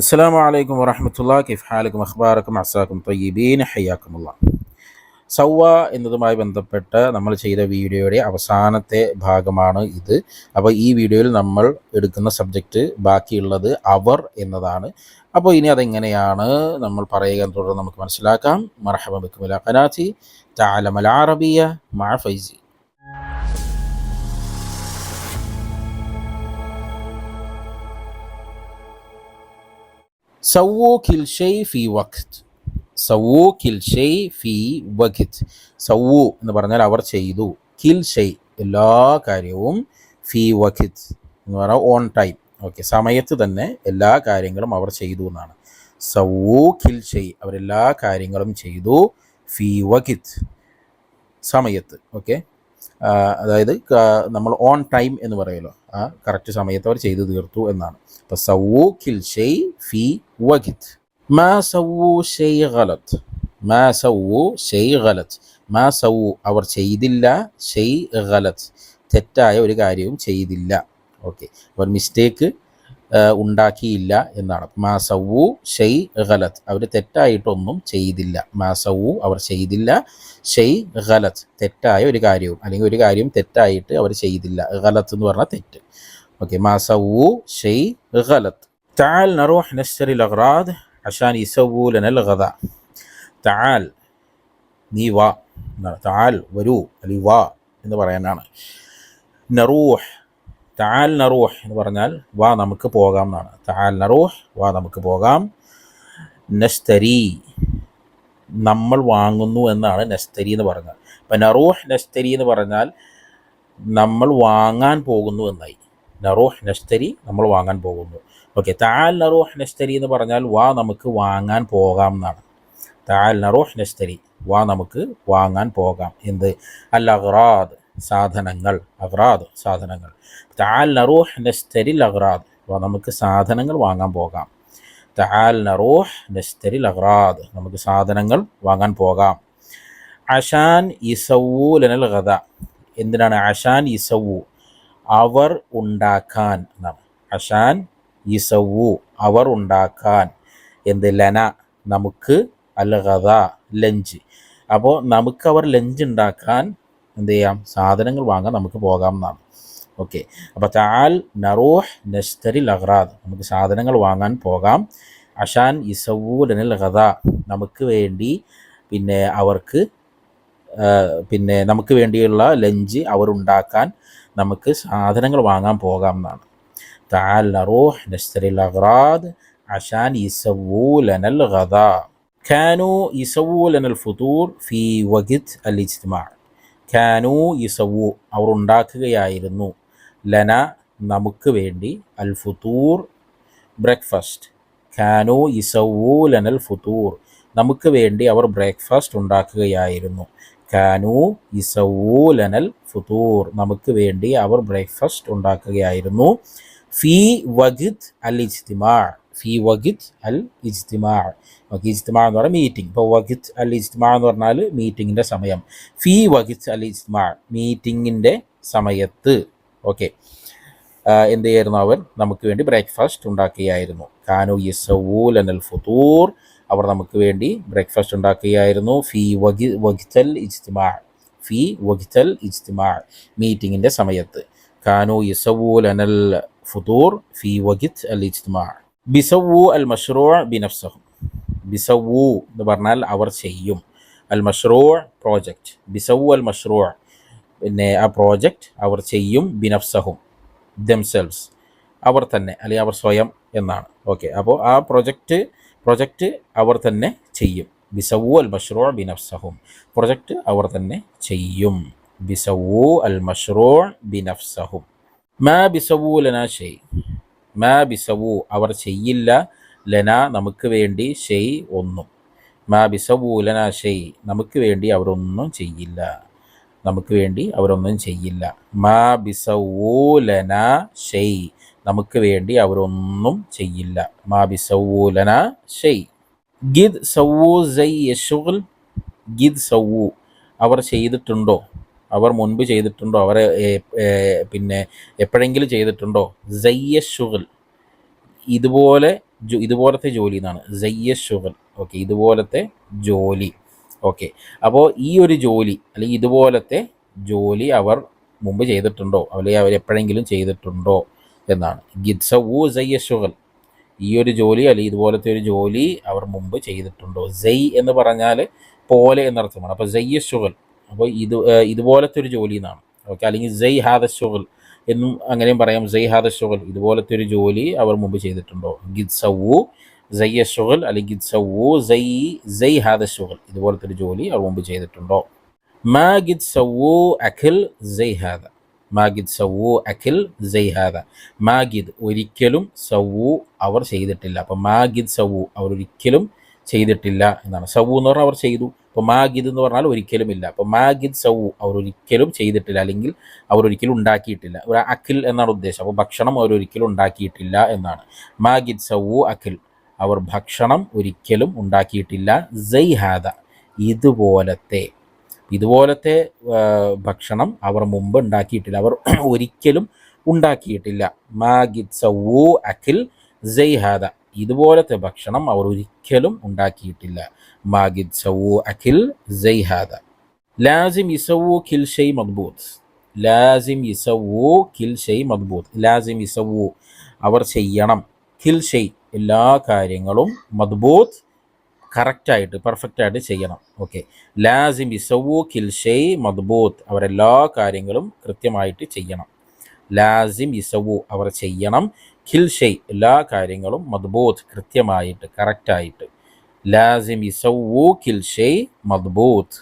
അസ്സാം വലൈക്കും വറഹമത്തുള്ള കിഫ് ഹാലിക്കും അഖ്ബാറക്കും അസാക്കും തയ്യബീൻ ഹയ്യാക്കുമുള്ള സൗവ എന്നതുമായി ബന്ധപ്പെട്ട് നമ്മൾ ചെയ്ത വീഡിയോയുടെ അവസാനത്തെ ഭാഗമാണ് ഇത്. അപ്പോൾ ഈ വീഡിയോയിൽ നമ്മൾ എടുക്കുന്ന സബ്ജക്റ്റ് ബാക്കിയുള്ളത് അവർ എന്നതാണ്. അപ്പോൾ ഇനി അതെങ്ങനെയാണ് നമ്മൾ പറയുക തുടർന്ന് നമുക്ക് മനസ്സിലാക്കാം. മർഹബ ബിക്കുമില കനാച്ചി താലമൽ അറബിയ മഴ ഫൈസി. സവ്വു കിൽ ഷെയ് ഫി വഖ്ത്. സവ്വു കിൽ ഷെയ് ഫി വഖിത്. സവ്വു എന്ന് പറഞ്ഞാൽ അവർ ചെയ്തു. കിൽ ഷെയ് എല്ലാ കാര്യവും ഫി വഖിത് എന്ന് പറഞ്ഞാൽ ഓൺ ടൈം. ഓക്കെ സമയത്ത് തന്നെ എല്ലാ കാര്യങ്ങളും അവർ ചെയ്തു എന്നാണ്. സവ്വു കിൽ ഷെയ് അവരെല്ലാ കാര്യങ്ങളും ചെയ്തു ഫി വഖിത് സമയത്ത്. ഓക്കെ അതായത് നമ്മൾ ഓൺ ടൈം എന്ന് പറയുമല്ലോ ആ കറക്റ്റ് സമയത്ത് അവർ ചെയ്തു തീർത്തു എന്നാണ്. സവൂ കിൽ മാ സവൂ മാ സവൂ മാ സവൂ അവർ ചെയ്തില്ല ഷെയ് ഗലത്ത് തെറ്റായ ഒരു കാര്യവും ചെയ്തില്ല. ഓക്കെ. അവർ മിസ്റ്റേക്ക് ഉണ്ടാക്കിയില്ല എന്നാണ് മാ സവ്വു ഷെയ് ഗലത്ത് അവർ തെറ്റായിട്ടൊന്നും ചെയ്തില്ല മാ സവ്വു അവർ ചെയ്തില്ല ഷെയ് ഗലത്ത് തെറ്റായ ഒരു കാര്യവും അല്ലെങ്കിൽ ഒരു കാര്യം തെറ്റായിട്ട് അവർ ചെയ്തില്ല ഗലത്ത് എന്ന് പറഞ്ഞാൽ തെറ്റ് ഓക്കെ മാ സവ്വു ഷെയ് ഗലത്ത് تعال نروح نشتري الأغراض عشان يسووا لنا الغذاء تعال നീ വാ എന്നാണ് താൽ വരൂ അല്ലെങ്കിൽ വാ എന്ന് പറയാനാണ് നറൂഹ് താൽ നറൂഹ് എന്ന് പറഞ്ഞാൽ വാ നമുക്ക് പോകാം എന്നാണ്. താൽ നറൂഹ് വാ നമുക്ക് പോകാം. നസ്തരി നമ്മൾ വാങ്ങുന്നു എന്നാണ് നസ്തരി എന്ന് പറഞ്ഞാൽ. അപ്പം നറൂഹ് നസ്തരി എന്ന് പറഞ്ഞാൽ നമ്മൾ വാങ്ങാൻ പോകുന്നു എന്നായി. നറൂഹ് നസ്തരി നമ്മൾ വാങ്ങാൻ പോകുന്നു. ഓക്കെ താൽ നറൂഹ് നസ്തരി എന്ന് പറഞ്ഞാൽ വാ നമുക്ക് വാങ്ങാൻ പോകാം എന്നാണ്. താൽ നറൂഹ് നസ്തരി വാ നമുക്ക് വാങ്ങാൻ പോകാം. എന്ത്? അൽ സാധനങ്ങൾ അഗ്രാദ് സാധനങ്ങൾ. താൽ നറൂഹ് നസ്തരി അഗ്രാദ്. അപ്പോൾ നമുക്ക് സാധനങ്ങൾ വാങ്ങാൻ പോകാം. താൽ നറൂഹ് നസ്തരി അഗ്രാദ്. നമുക്ക് സാധനങ്ങൾ വാങ്ങാൻ പോകാം. അഷാൻ ഇസവു ലനൽ ഗദ. എന്തിനാണ് അഷാൻ ഇസവു അവർ ഉണ്ടാക്കാൻ എന്നാണ്. അഷാൻ ഇസവു അവർ ഉണ്ടാക്കാൻ. എന്ത് ലന? നമുക്ക് അൽ ഗത ലഞ്ച്. അപ്പോൾ നമുക്ക് അവർ ലഞ്ച് ഉണ്ടാക്കാൻ എന്ത് ചെയ്യാം സാധനങ്ങൾ വാങ്ങാൻ നമുക്ക് പോകാം എന്നാണ്. ഓക്കെ. അപ്പോൾ താൽ നറൂഹ് നഷ്തരിൽ ലഹ്റാദ് നമുക്ക് സാധനങ്ങൾ വാങ്ങാൻ പോകാം. അഷാൻ ഇസവൂലനിൽ ലഹദ നമുക്ക് വേണ്ടി പിന്നെ അവർക്ക് പിന്നെ നമുക്ക് വേണ്ടിയുള്ള ലഞ്ച് അവരുണ്ടാക്കാൻ നമുക്ക് സാധനങ്ങൾ വാങ്ങാൻ പോകാം എന്നാണ്. താൽ നറൂഹ് നഷ്തരിൽ ലഹ്റാദ് അഷാൻ ഇസവൂലനൽ ലഹദ ഖാനു ഇസവൂലനൽ ഫുതൂർ ഫി വഗിത് അൽ ഇജ്തിമാ. കാനൂ ഇസവു. അവർ ഉണ്ടാക്കുകയായിരുന്നു. ലന നമുക്ക് വേണ്ടി അൽ ഫുത്തൂർ ബ്രേക്ക്ഫാസ്റ്റ്. കാനു ഇസവു ലനൽ ഫുത്തൂർ നമുക്ക് വേണ്ടി അവർ ബ്രേക്ക്ഫാസ്റ്റ് ഉണ്ടാക്കുകയായിരുന്നു. കാനു ഇസവു ലനൽ ഫുത്തൂർ നമുക്ക് വേണ്ടി അവർ ബ്രേക്ക്ഫാസ്റ്റ് ഉണ്ടാക്കുകയായിരുന്നു. ഫി വഗിത് അൽ ഇജ്തിമാ. ഫി വഗിത് അൽ ഇജ്തിമാ ഓക്കെ ഇജ്തിമാ എന്ന് പറഞ്ഞാൽ മീറ്റിംഗ് ഇപ്പോൾ വഗിത് അൽ ഇജ്തിമാ എന്ന് പറഞ്ഞാൽ മീറ്റിങ്ങിന്റെ സമയം. ഫി വഗിത് അൽ ഇജ്തിമാ മീറ്റിങ്ങിന്റെ സമയത്ത്. ഓക്കെ. എന്ത് ചെയ്യായിരുന്നു അവർ? നമുക്ക് വേണ്ടി ബ്രേക്ക്ഫാസ്റ്റ് ഉണ്ടാക്കുകയായിരുന്നു. കാനു യസവൂൽ അനൽ ഫുതൂർ. അവർ നമുക്ക് വേണ്ടി ബ്രേക്ക്ഫാസ്റ്റ് ഉണ്ടാക്കുകയായിരുന്നു. ഫി വഗി വഗിത്തൽ ഇജ്തിമാ ഫി വഗിത്തൽ ഇജ്തിമാ മീറ്റിങ്ങിന്റെ സമയത്ത്. കാനു യസവൂൽ അനൽ ഫുതൂർ ഫി വഗിത് അൽ ഇജ്തിമാ ബിസവു അൽ മഷ്റൂ ബിനഫ്സഹും ബിസവു എന്ന് പറഞ്ഞാൽ അവർ ചെയ്യും അൽ മഷ്റൂ പ്രോജക്റ്റ് ബിസവു അൽ മഷ്റൂ പിന്നെ ആ പ്രോജക്റ്റ് അവർ ചെയ്യും ബിനഫ്സഹും ദംസെൽസ് അവർ തന്നെ അല്ലെങ്കിൽ അവർ സ്വയം എന്നാണ്. ഓക്കെ അപ്പോൾ ആ പ്രൊജക്റ്റ് പ്രൊജക്റ്റ് അവർ തന്നെ ചെയ്യും. ബിസവു അൽ മഷ്റൂ ബിനഫ്സഹും പ്രൊജക്റ്റ് അവർ തന്നെ ചെയ്യും. ബിസവു അൽ മഷ്റൂ ബിനഫ്സഹും മാ ബിസവു ലന ഷെയ് മാ ബിസവു അവർ ചെയ്യില്ല ലന നമുക്ക് വേണ്ടി ഷെയ് ഒന്നും. മാ ബിസവു ലന ഷെയ് നമുക്ക് വേണ്ടി അവരൊന്നും ചെയ്യില്ല. നമുക്ക് വേണ്ടി അവരൊന്നും ചെയ്യില്ല. മാ ബിസവു ലന ഷെയ് നമുക്ക് വേണ്ടി അവരൊന്നും ചെയ്യില്ല. മാ ബിസവു ലന ഷെയ്. ഗിദ് സവൂ സൈ യഷുൽ ഗിദ് സവൂ അവർ ചെയ്തിട്ടുണ്ടോ? അവർ മുൻപ് ചെയ്തിട്ടുണ്ടോ? അവരെ പിന്നെ എപ്പോഴെങ്കിലും ചെയ്തിട്ടുണ്ടോ? സയ്യ ഷുഗൽ. ഇതുപോലെ ഇതുപോലത്തെ ജോലി എന്നാണ്. സയ്യ ഷുഗൽ. ഓക്കെ ഇതുപോലത്തെ ജോലി. ഓക്കെ അപ്പോൾ ഈ ഒരു ജോലി അല്ലെങ്കിൽ ഇതുപോലത്തെ ജോലി അവർ മുമ്പ് ചെയ്തിട്ടുണ്ടോ? അല്ലെങ്കിൽ അവർ എപ്പോഴെങ്കിലും ചെയ്തിട്ടുണ്ടോ? എന്നാണ്. ഗിത്സ ഊ സയ്യ ഷുഗൽ. ഈ ഒരു ജോലി അല്ലെങ്കിൽ ഇതുപോലത്തെ ഒരു ജോലി അവർ മുമ്പ് ചെയ്തിട്ടുണ്ടോ? ജയ് എന്ന് പറഞ്ഞാൽ പോലെ എന്നർത്ഥമാണ്. അപ്പോൾ സയ്യ ഷുഗൽ. അപ്പോൾ ഇത് ഇതുപോലത്തെ ഒരു ജോലി എന്നാണ് ഓക്കെ അല്ലെങ്കിൽ ജയ് ഹാദ ഷുഗൽ എന്നും അങ്ങനെയും പറയാം. ജയ് ഹാദ ഷുഗൽ ഇതുപോലത്തെ ഒരു ജോലി അവർ മുമ്പ് ചെയ്തിട്ടുണ്ടോ? ഗിദ് സവു ജയ്യ ഷുഗൽ അല്ലെങ്കിൽ ഗിദ് സവു ജയ് ജയ് ഹാദ ഷുഗൽ ഇതുപോലത്തെ ഒരു ജോലി അവർ മുമ്പ് ചെയ്തിട്ടുണ്ടോ? മാ ഗിദ് സവു അഖിൽ ജയ് ഹാദ മാഗിദ് സവു അഖിൽ ജയ് ഹാദ മാഗിദ് ഒരിക്കലും സവു അവർ ചെയ്തിട്ടില്ല. അപ്പം മാഗിദ് സവു അവർ ഒരിക്കലും ചെയ്തിട്ടില്ല എന്നാണ്. സവു എന്ന് പറഞ്ഞാൽ അവർ ചെയ്തു. ഇപ്പോൾ മാഗിദ് എന്ന് പറഞ്ഞാൽ ഒരിക്കലും ഇല്ല അപ്പോൾ മാഗിദ് സവു അവർ ഒരിക്കലും ചെയ്തിട്ടില്ല. അല്ലെങ്കിൽ അവർ ഒരിക്കലും ഉണ്ടാക്കിയിട്ടില്ല. ഒരു അഖിൽ എന്നാണ് ഉദ്ദേശം. അപ്പോൾ ഭക്ഷണം അവർ ഒരിക്കലും ഉണ്ടാക്കിയിട്ടില്ല എന്നാണ്. മാഗിദ് സവു അഖിൽ അവർ ഭക്ഷണം ഒരിക്കലും ഉണ്ടാക്കിയിട്ടില്ല. ജയ് ഹാദ ഇതുപോലത്തെ ഇതുപോലത്തെ ഭക്ഷണം അവർ മുമ്പ് ഉണ്ടാക്കിയിട്ടില്ല. അവർ ഒരിക്കലും ഉണ്ടാക്കിയിട്ടില്ല. മാഗിദ് സവു അഖിൽ ജയ് ഹാദ ഇതുപോലത്തെ ഭക്ഷണം അവർ ഒരിക്കലും ഉണ്ടാക്കിയിട്ടില്ല. മാഗിദ് സവു അഖിൽ ജയ്ഹാദ. ലാസിം ഇസവു ഖിൽ ഷെയ് മദ്ബൂത്ത് ലാസിം ഇസവു ഖിൽ ഷെയ് മദ്ബൂത്ത് ലാസിം ഇസവു അവർ ചെയ്യണം. ഖിൽ ഷെയ് എല്ലാ കാര്യങ്ങളും മദ്ബൂത്ത് കറക്റ്റായിട്ട് പെർഫെക്റ്റായിട്ട് ചെയ്യണം. ഓക്കെ. ലാസിം ഇസവു ഖിൽ ഷെയ് മദ്ബൂത്ത് അവരെല്ലാ കാര്യങ്ങളും കൃത്യമായിട്ട് ചെയ്യണം. ലാസിം ഇസവു അവർ ചെയ്യണം. കിൽ എല്ലാ കാര്യങ്ങളും മദ്ബൂത്ത് കൃത്യമായിട്ട് കറക്റ്റായിട്ട്. ലാസിം ഇസവു കിൽ ഷെയ് മദ്ബൂത്ത്